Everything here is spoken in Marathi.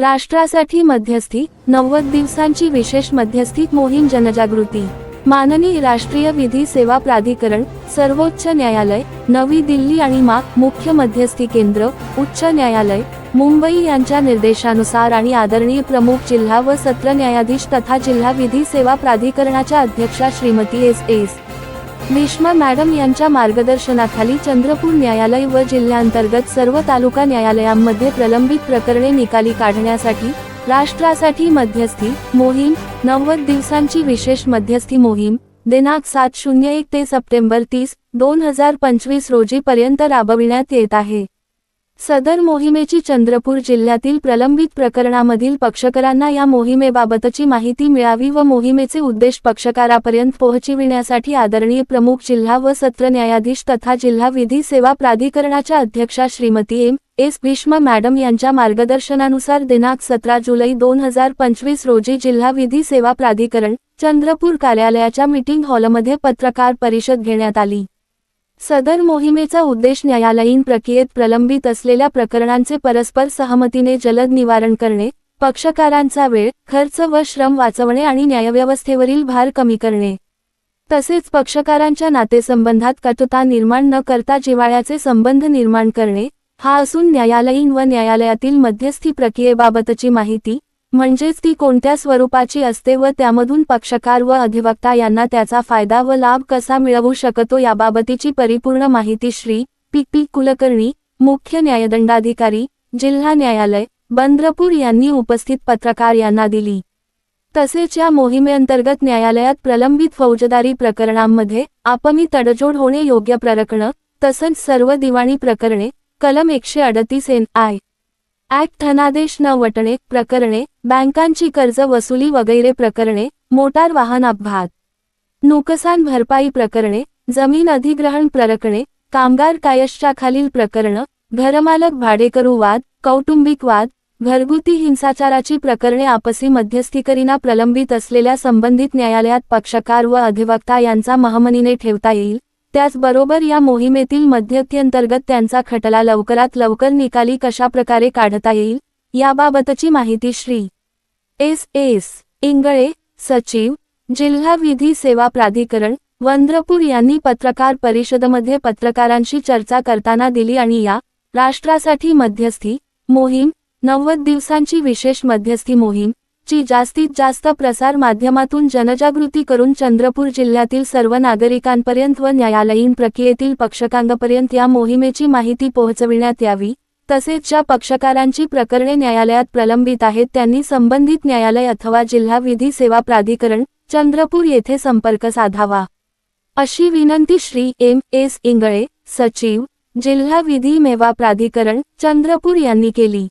राष्ट्रासाठी मध्यस्थी नव्वद दिवसांची विशेष मध्यस्थी मोहीम जनजागृती. माननीय राष्ट्रीय विधी सेवा प्राधिकरण सर्वोच्च न्यायालय नवी दिल्ली आणि मा मुख्य मध्यस्थी केंद्र उच्च न्यायालय मुंबई यांच्या निर्देशानुसार आणि आदरणीय प्रमुख जिल्हा व सत्र न्यायाधीश तथा जिल्हा विधी सेवा प्राधिकरणाच्या अध्यक्षा Shrimati S S. Bhishma madam यांच्या मार्गदर्शनाखाली चंद्रपूर न्यायालय व जिल्ह्यांतर्गत सर्व तालुका न्यायालयांमध्ये प्रलंबित प्रकरणे निकाली काढण्यासाठी राष्ट्रासाठी मध्यस्थी मोहीम नव्वद दिवसांची विशेष मध्यस्थी मोहीम दिनांक सात शून्य एक ते सप्टेंबर तीस दोन हजार पंचवीस रोजीपर्यंत राबविण्यात येत आहे. सदर मोहिमेची चंद्रपूर जिल्ह्यातील प्रलंबित प्रकरणामधील पक्षकारांना या मोहिमेबाबतची माहिती मिळावी व मोहिमेचे उद्देश पक्षकारापर्यंत पोहोचविण्यासाठी आदरणीय प्रमुख जिल्हा व सत्र न्यायाधीश तथा जिल्हा विधी सेवा प्राधिकरणाच्या अध्यक्षा Shrimati M. S. Bhishma madam यांच्या मार्गदर्शनानुसार दिनांक सतरा जुलै दोन हजार पंचवीस रोजी जिल्हा विधी सेवा प्राधिकरण चंद्रपूर कार्यालयाच्या मीटिंग हॉलमध्ये पत्रकार परिषद घेण्यात आली. सदर मोहिमेचा उद्देश न्यायालयीन प्रक्रियेत प्रलंबित असलेल्या प्रकरणांचे परस्पर सहमतीने जलद निवारण करणे पक्षकारांचा वेळ खर्च व श्रम वाचवणे आणि न्यायव्यवस्थेवरील भार कमी करणे. तसेच पक्षकारांच्या नातेसंबंधात कटुता निर्माण न करता जिव्हाळ्याचे संबंध निर्माण करणे हा असून न्यायालयीन व न्यायालयातील मध्यस्थी प्रक्रियेबाबतची माहिती म्हणजेच ती कोणत्या स्वरूपाची असते व त्यामधून पक्षकार व अधिवक्ता यांना त्याचा फायदा व लाभ कसा मिळवू शकतो याबाबतीची परिपूर्ण माहिती श्री पी पी कुलकर्णी मुख्य न्यायदंडाधिकारी जिल्हा न्यायालय बंद्रपूर यांनी उपस्थित पत्रकार यांना दिली. तसेच या मोहिमेअंतर्गत न्यायालयात प्रलंबित फौजदारी प्रकरणांमध्ये आपमी तडजोड होणे योग्य प्रकरणं तसंच सर्व दिवाणी प्रकरणे कलम एकशे अडतीस एन आय. ऍक्ट धनादेश न वटणे प्रकरणे बँकांची कर्ज वसुली वगैरे प्रकरणे मोटार वाहन अपघात नुकसान भरपाई प्रकरणे जमीन अधिग्रहण प्रकरणे कामगार कायशच्या खालील प्रकरणं घरमालक भाडेकरू वाद कौटुंबिक वाद घरगुती हिंसाचाराची प्रकरणे आपसी मध्यस्थीकरिना प्रलंबित असलेल्या संबंधित न्यायालयात पक्षकार व अधिवक्ता यांचा महमनीने ठेवता येईल. त्याचबरोबर या मोहिमेतील मध्यस्थीअंतर्गत त्यांचा खटला लवकरात लवकर निकाली कशाप्रकारे काढता येईल याबाबतची माहिती श्री. एस. एस. इंगळे सचिव जिल्हा विधी सेवा प्राधिकरण वंद्रपूर यांनी पत्रकार परिषदेमध्ये पत्रकारांशी चर्चा करताना दिली आणि या राष्ट्रासाठी मध्यस्थी मोहीम नव्वद दिवसांची विशेष मध्यस्थी मोहीम ची जास्तीत जास्त प्रसार माध्यमातून जनजागृती करून चंद्रपूर जिल्ह्यातील सर्व नागरिकांपर्यंत व न्यायालयीन प्रक्रियेतील पक्षकांपर्यंत या मोहिमेची माहिती पोहोचविण्यात यावी. तसेच ज्या पक्षकारांची प्रकरणे न्यायालयात प्रलंबित आहेत त्यांनी संबंधित न्यायालय अथवा जिल्हा विधी सेवा प्राधिकरण चंद्रपूर येथे संपर्क साधावा. अशी विनंती श्री एम एस इंगळे सचिव जिल्हा विधी मेवा प्राधिकरण चंद्रपूर यांनी केली.